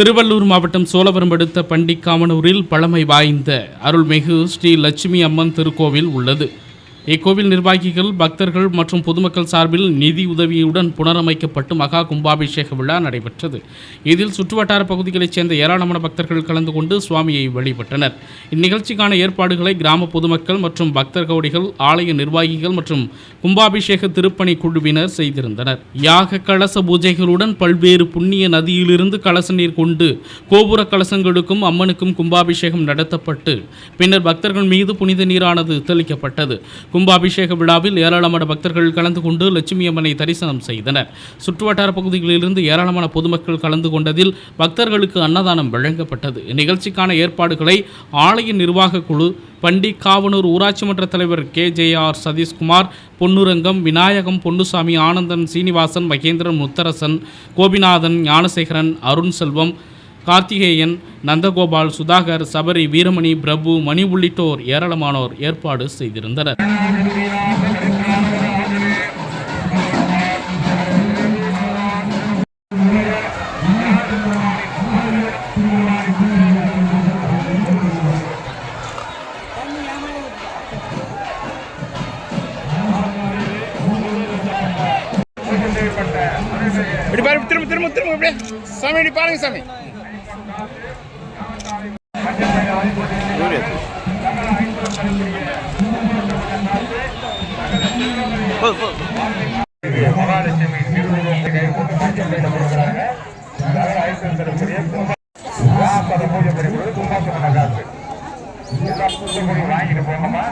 திருவள்ளூர் மாவட்டம் சோழவரம் அடுத்த பண்டிக்காமனூரில் பழமை வாய்ந்த அருள்மிகு ஸ்ரீ லட்சுமி அம்மன் திருக்கோவில் உள்ளது. இக்கோவில் நிர்வாகிகள் பக்தர்கள் மற்றும் பொதுமக்கள் சார்பில் நிதி உதவியுடன் புனரமைக்கப்பட்டு மகா கும்பாபிஷேக விழா நடைபெற்றது. இதில் சுற்றுவட்டார பகுதிகளைச் சேர்ந்த ஏராளமான பக்தர்கள் கலந்து கொண்டு சுவாமியை வழிபட்டனர். இந்நிகழ்ச்சிக்கான ஏற்பாடுகளை கிராம பொதுமக்கள் மற்றும் பக்தர் கௌடிகள் ஆலய நிர்வாகிகள் மற்றும் கும்பாபிஷேக திருப்பணி குழுவினர் செய்திருந்தனர். யாக கலச பூஜைகளுடன் பல்வேறு புண்ணிய நதியிலிருந்து கலச நீர் கொண்டு கோபுர கலசங்களுக்கும் அம்மனுக்கும் கும்பாபிஷேகம் நடத்தப்பட்டு பின்னர் பக்தர்கள் மீது புனித நீரானது தெளிக்கப்பட்டது. கும்பாபிஷேக விழாவில் ஏராளமான பக்தர்கள் கலந்து கொண்டு லட்சுமி அம்மனை தரிசனம் செய்தனர். சுற்றுவட்டார பகுதிகளிலிருந்து ஏராளமான பொதுமக்கள் கலந்து கொண்டதில் பக்தர்களுக்கு அன்னதானம் வழங்கப்பட்டது. இந்நிகழ்ச்சிக்கான ஏற்பாடுகளை ஆலய நிர்வாக குழு பண்டி காவனூர் ஊராட்சி மன்ற தலைவர் K. J. R. Sathishkumar Ponnurangam Vinayagam Ponnusamy Anandan Srinivasan Mahendran Mutharasan Gopinathan Gnanasekaran Arun Selvam Karthikeyan Nandagopal Sudhakar Sabari Veeramani Prabhu Mani உள்ளிட்டோர் ஏராளமானோர் ஏற்பாடு செய்திருந்தனர். இப்படி பாரு திரும்ப திரும்ப திரும்ப இப்படியே சாமி இப்படி பாருங்க சாமி. வாங்கிட்டு போங்கம்மா